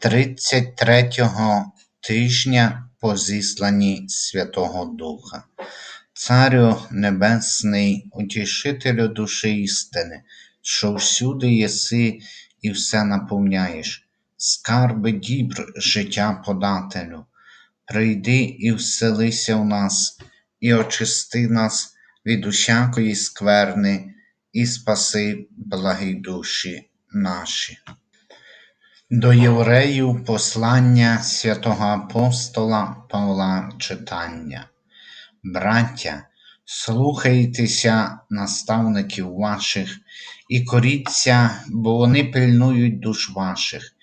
33-го тижня по зісланні Святого Духа. Царю Небесний, утішителю душі істини, що всюди єси і все наповняєш, скарби дібр життя подателю, прийди і вселися в нас, і очисти нас від усякої скверни, і спаси благі душі наші. До євреїв послання святого апостола Павла читання. Браття, слухайтеся наставників ваших і коріться, бо вони пильнують душ ваших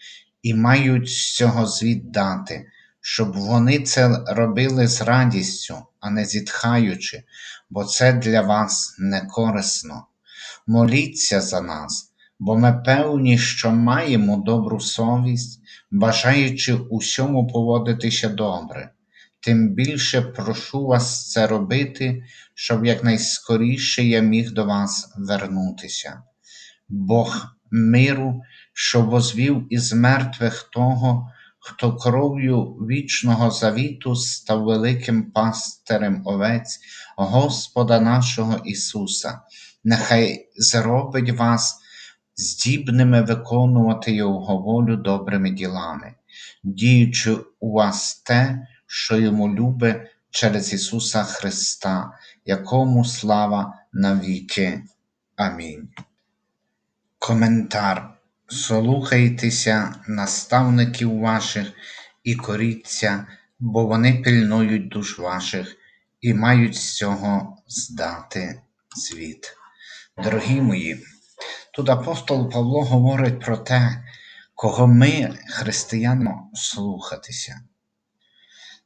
і мають з цього звіт дати, щоб вони це робили з радістю, а не зітхаючи, бо це для вас не корисно. Моліться за нас бо ми певні, що маємо добру совість, бажаючи усьому поводитися добре. Тим більше прошу вас це робити, щоб якнайскоріше я міг до вас вернутися. Бог миру, що возвів із мертвих того, хто кров'ю вічного завіту став великим пастирем овець Господа нашого Ісуса, нехай зробить вас здібними виконувати Його волю добрими ділами, діючи у вас те, що йому любе через Ісуса Христа, якому слава навіки. Амінь. Коментар. Слухайтеся наставників ваших і коріться, бо вони пильнують душ ваших і мають з цього здати світ. Дорогі мої, Тут апостол Павло говорить про те, кого ми, християни, слухатися.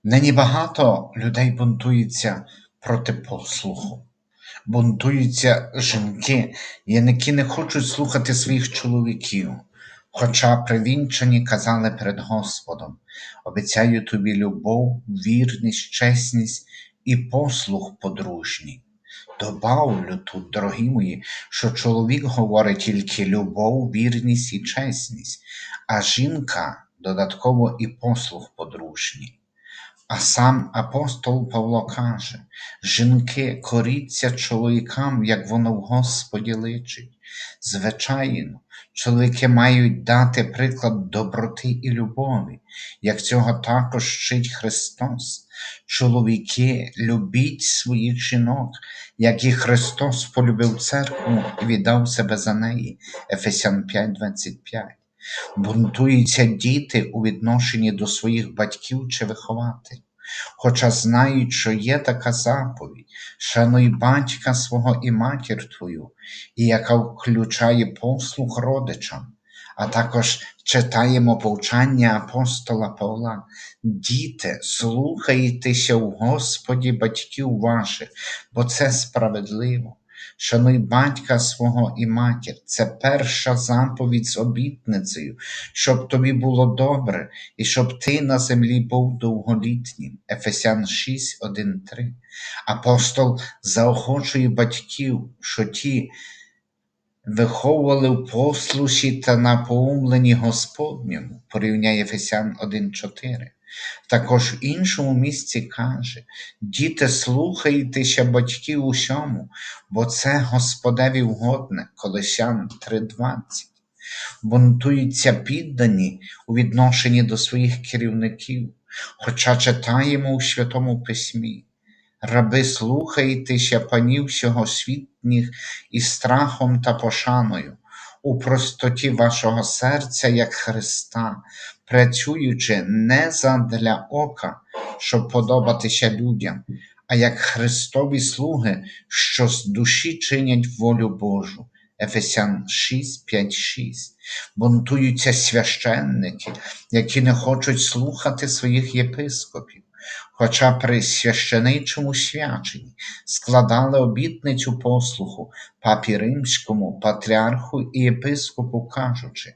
Нині багато людей бунтуються проти послуху, бунтуються жінки, які не хочуть слухати своїх чоловіків, хоча привінчені казали перед Господом, обіцяю тобі любов, вірність, чесність і послух подружній. Добавлю тут, дорогі мої, що чоловік говорить тільки любов, вірність і чесність, а жінка додатково і послуг подружній. А сам апостол Павло каже: жінки коріться чоловікам, як воно в Господі личить. Звичайно, чоловіки мають дати приклад доброти і любові, як цього також вчить Христос. Чоловіки, любіть своїх жінок, як і Христос полюбив церкву і віддав себе за неї. Ефесян 5:25. Бунтуються діти у відношенні до своїх батьків чи вихователів, хоча знають, що є така заповідь, шануй батька свого і матір твою, і яка включає послух родичам а також читаємо повчання апостола Павла. Діти, слухайтеся в Господі батьків ваших, бо це справедливо. Шануй батька свого і матір, це перша заповідь з обітницею, щоб тобі було добре, і щоб ти на землі був довголітнім. Ефесян 6, 1, 3. Апостол заохочує батьків, що ті виховували в послуші та напоумленні Господньому, порівняє Ефесян 1,4. Також в іншому місці каже: Діти, слухайтеся батьків усьому, бо це Господеві вгодне, Колесян 3,20. Бунтуються піддані у відношенні до своїх керівників, хоча читаємо у Святому Письмі. Раби, слухайтеся панів всьогосвітніх із страхом та пошаною, у простоті вашого серця, як Христа, працюючи не задля ока, щоб подобатися людям, а як Христові слуги, що з душі чинять волю Божу. Ефесян 6, 5, 6. Бунтуються священники, які не хочуть слухати своїх єпископів хоча при священичому свяченні складали обітницю послуху папі римському, патріарху і єпископу, кажучи,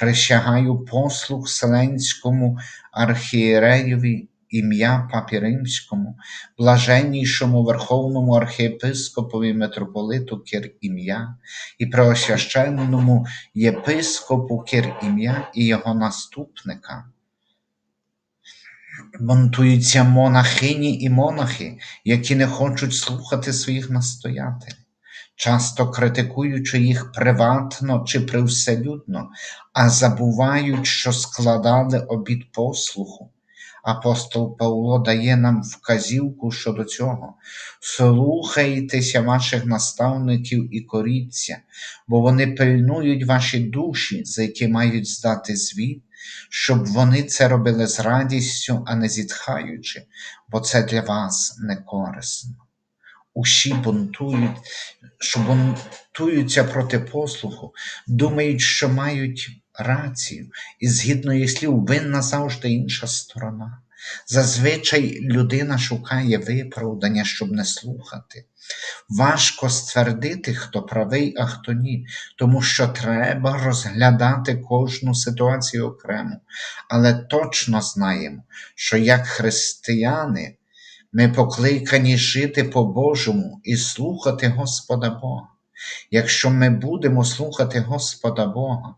присягаю послух Вселенському архієреєві ім'я Папі Римському, блаженнішому Верховному архієпископові митрополиту Кир ім'я і преосвященному єпископу Кир ім'я і його наступника. Монтуються монахині і монахи, які не хочуть слухати своїх настоятелів часто критикуючи їх приватно чи привселюдно, а забувають, що складали обід послуху. Апостол Павло дає нам вказівку щодо цього. Слухайтеся ваших наставників і коріться, бо вони пильнують ваші душі, за які мають здати звіт, щоб вони це робили з радістю, а не зітхаючи, бо це для вас не корисно усі бунтують, що бунтуються проти послуху, думають, що мають рацію, і згідно їх слів, винна завжди інша сторона. Зазвичай людина шукає виправдання, щоб не слухати. Важко ствердити, хто правий, а хто ні, тому що треба розглядати кожну ситуацію окремо, але точно знаємо, що як християни ми покликані жити по-божому і слухати Господа Бога. Якщо ми будемо слухати Господа Бога,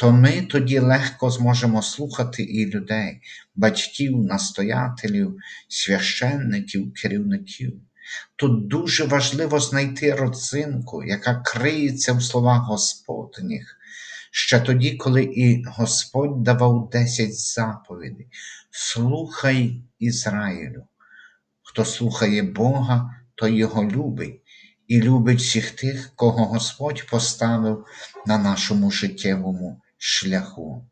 то ми тоді легко зможемо слухати і людей, батьків, настоятелів, священників, керівників. Тут дуже важливо знайти родзинку, яка криється в словах Господніх, ще тоді, коли і Господь давав десять заповідей. Слухай Ізраїлю. Хто слухає Бога, той Його любить, і любить всіх тих, кого Господь поставив на нашому життєвому шляху.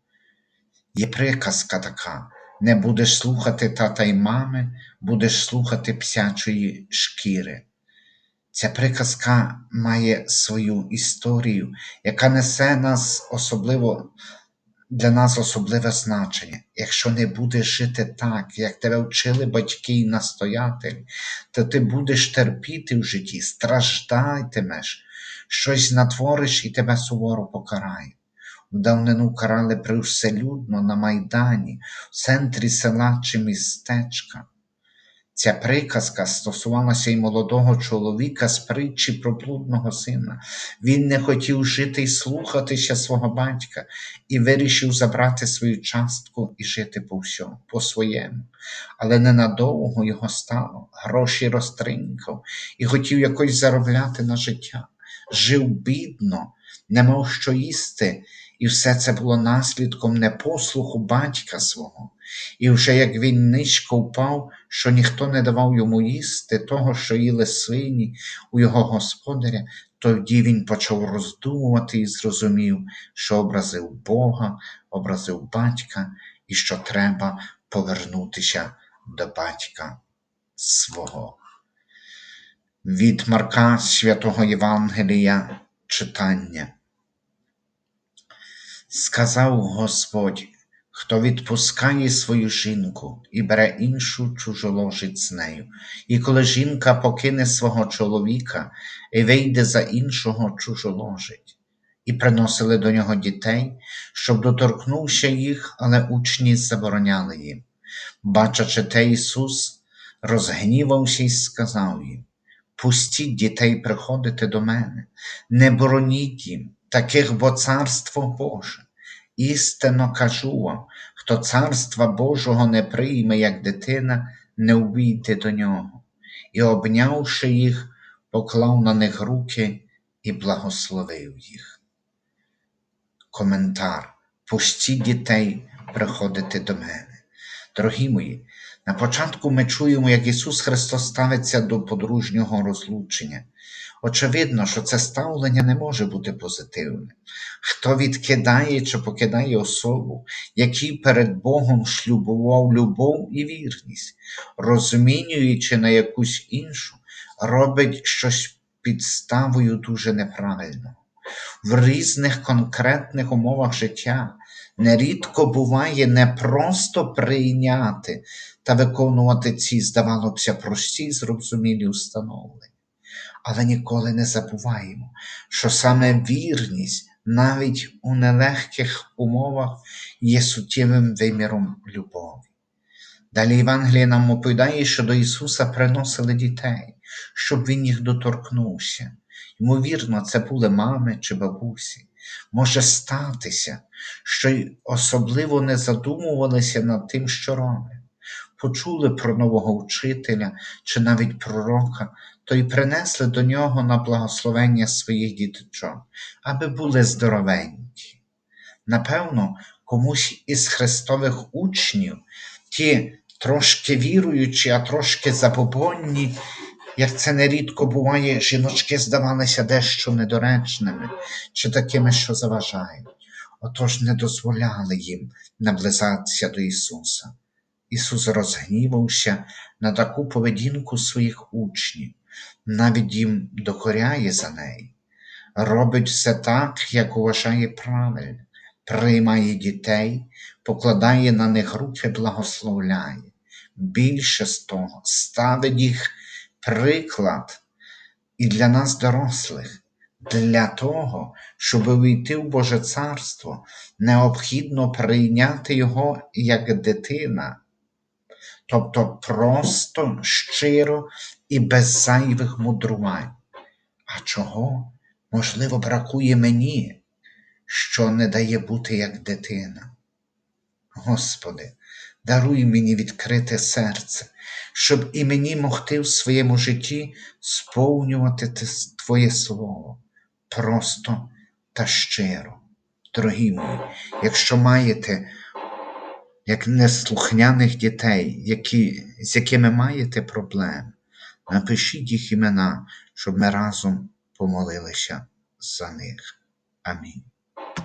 Є приказка така: не будеш слухати тата й мами, будеш слухати псячої шкіри. Ця приказка має свою історію, яка несе нас особливо для нас особливе значення. Якщо не будеш жити так, як тебе вчили батьки і настоятелі, то ти будеш терпіти в житті, страждатимеш, щось натвориш і тебе суворо покарає. Давнину карали привселюдно на Майдані, в центрі села чи містечка. Ця приказка стосувалася й молодого чоловіка з притчі про блудного сина. Він не хотів жити й слухатися свого батька і вирішив забрати свою частку і жити по всьому, по своєму. Але ненадовго його стало, гроші розтринкав і хотів якось заробляти на життя. Жив бідно, не мав що їсти, і все це було наслідком непослуху батька свого. І вже як він низько впав, що ніхто не давав йому їсти того, що їли свині у його господаря, тоді він почав роздумувати і зрозумів, що образив Бога, образив батька і що треба повернутися до батька свого. Від Марка Святого Євангелія читання. Сказав Господь Хто відпускає свою жінку і бере іншу чужоложить з нею, і коли жінка покине свого чоловіка і вийде за іншого чужоложить, і приносили до нього дітей, щоб доторкнувся їх, але учні забороняли їм. Бачачи те, Ісус розгнівався і сказав їм: Пустіть дітей приходити до мене, не бороніть їм, таких бо царство Боже. Істинно кажу вам, хто царства Божого не прийме, як дитина, не увійде до нього, і, обнявши їх, поклав на них руки і благословив їх. Коментар. Пустіть дітей приходити до мене. Дорогі мої, на початку ми чуємо, як Ісус Христос ставиться до подружнього розлучення. Очевидно, що це ставлення не може бути позитивним. Хто відкидає чи покидає особу, який перед Богом шлюбував любов і вірність, розмінюючи на якусь іншу, робить щось підставою дуже неправильно. В різних конкретних умовах життя нерідко буває не просто прийняти та виконувати ці, здавалося, прості зрозумілі установлення. Але ніколи не забуваємо, що саме вірність навіть у нелегких умовах є суттєвим виміром любові. Далі Євангеліє нам оповідає, що до Ісуса приносили дітей, щоб Він їх доторкнувся. Ймовірно, це були мами чи бабусі. Може статися, що й особливо не задумувалися над тим, що роблять. Почули про нового вчителя чи навіть пророка, то й принесли до нього на благословення своїх діточок, аби були здоровенькі. Напевно, комусь із Христових учнів, ті трошки віруючі, а трошки забобонні, як це нерідко буває, жіночки здавалися дещо недоречними чи такими, що заважають. Отож не дозволяли їм наблизатися до Ісуса. Ісус розгнівався на таку поведінку своїх учнів, навіть їм докоряє за неї, робить все так, як вважає правильно, приймає дітей, покладає на них руки, благословляє. Більше з того, ставить їх приклад і для нас, дорослих, для того, щоб увійти в Боже Царство, необхідно прийняти його як дитина, тобто просто, щиро і без зайвих мудрувань. А чого, можливо, бракує мені, що не дає бути як дитина? Господи, даруй мені відкрите серце, щоб і мені могти в своєму житті сповнювати Твоє Слово просто та щиро. Дорогі мої, якщо маєте як неслухняних дітей, які, з якими маєте проблеми, напишіть їх імена, щоб ми разом помолилися за них. Амінь.